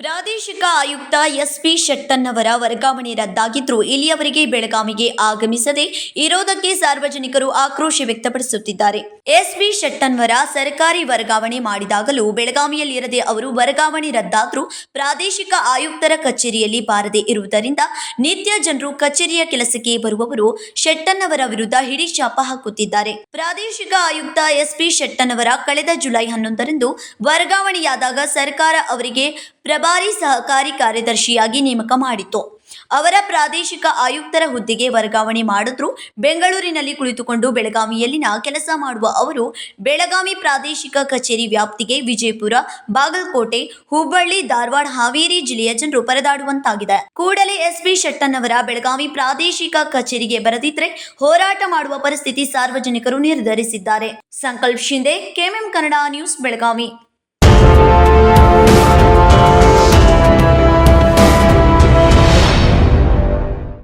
ಪ್ರಾದೇಶಿಕ ಆಯುಕ್ತ ಎಸ್ಪಿ ಶೆಟ್ಟನ್ನವರ ವರ್ಗಾವಣೆ ರದ್ದಾಗಿದ್ರೂ ಇಲ್ಲಿಯವರೆಗೆ ಬೆಳಗಾವಿಗೆ ಆಗಮಿಸದೆ ಇರೋದಕ್ಕೆ ಸಾರ್ವಜನಿಕರು ಆಕ್ರೋಶ ವ್ಯಕ್ತಪಡಿಸುತ್ತಿದ್ದಾರೆ. ಎಸ್ಪಿ ಶೆಟ್ಟನ್ವರ ಸರ್ಕಾರಿ ವರ್ಗಾವಣೆ ಮಾಡಿದಾಗಲೂ ಬೆಳಗಾವಿಯಲ್ಲಿರದೆ ಅವರು ವರ್ಗಾವಣೆ ರದ್ದಾದರೂ ಪ್ರಾದೇಶಿಕ ಆಯುಕ್ತರ ಕಚೇರಿಯಲ್ಲಿ ಬಾರದೆ ಇರುವುದರಿಂದ ನಿತ್ಯ ಜನರು ಕಚೇರಿಯ ಕೆಲಸಕ್ಕೆ ಬರುವವರು ಶೆಟ್ಟನ್ನವರ ವಿರುದ್ಧ ಹಿಡಿ ಶಾಪ ಹಾಕುತ್ತಿದ್ದಾರೆ. ಪ್ರಾದೇಶಿಕ ಆಯುಕ್ತ ಎಸ್ಪಿ ಶೆಟ್ಟನ್ನವರ ಕಳೆದ ಜುಲೈ ಹನ್ನೊಂದರಂದು ವರ್ಗಾವಣೆಯಾದಾಗ ಸರ್ಕಾರ ಅವರಿಗೆ ಪ್ರಭಾರಿ ಸಹಕಾರಿ ಕಾರ್ಯದರ್ಶಿಯಾಗಿ ನೇಮಕ ಮಾಡಿತ್ತು. ಅವರ ಪ್ರಾದೇಶಿಕ ಆಯುಕ್ತರ ಹುದ್ದೆಗೆ ವರ್ಗಾವಣೆ ಮಾಡಿದ್ರು. ಬೆಂಗಳೂರಿನಲ್ಲಿ ಕುಳಿತುಕೊಂಡು ಬೆಳಗಾವಿಯಲ್ಲಿನ ಕೆಲಸ ಮಾಡುವ ಅವರು ಬೆಳಗಾವಿ ಪ್ರಾದೇಶಿಕ ಕಚೇರಿ ವ್ಯಾಪ್ತಿಗೆ ವಿಜಯಪುರ, ಬಾಗಲಕೋಟೆ, ಹುಬ್ಬಳ್ಳಿ, ಧಾರವಾಡ, ಹಾವೇರಿ ಜಿಲ್ಲೆಯ ಜನರು ಪರದಾಡುವಂತಾಗಿದೆ. ಕೂಡಲೇ ಎಸ್ಪಿ ಶೆಟ್ಟನ್ನವರ ಬೆಳಗಾವಿ ಪ್ರಾದೇಶಿಕ ಕಚೇರಿಗೆ ಬರದಿದ್ರೆ ಹೋರಾಟ ಮಾಡುವ ಪರಿಸ್ಥಿತಿ ಸಾರ್ವಜನಿಕರು ನಿರ್ಧರಿಸಿದ್ದಾರೆ. Sankalp Shinde, KMM Kannada news, Belagavi.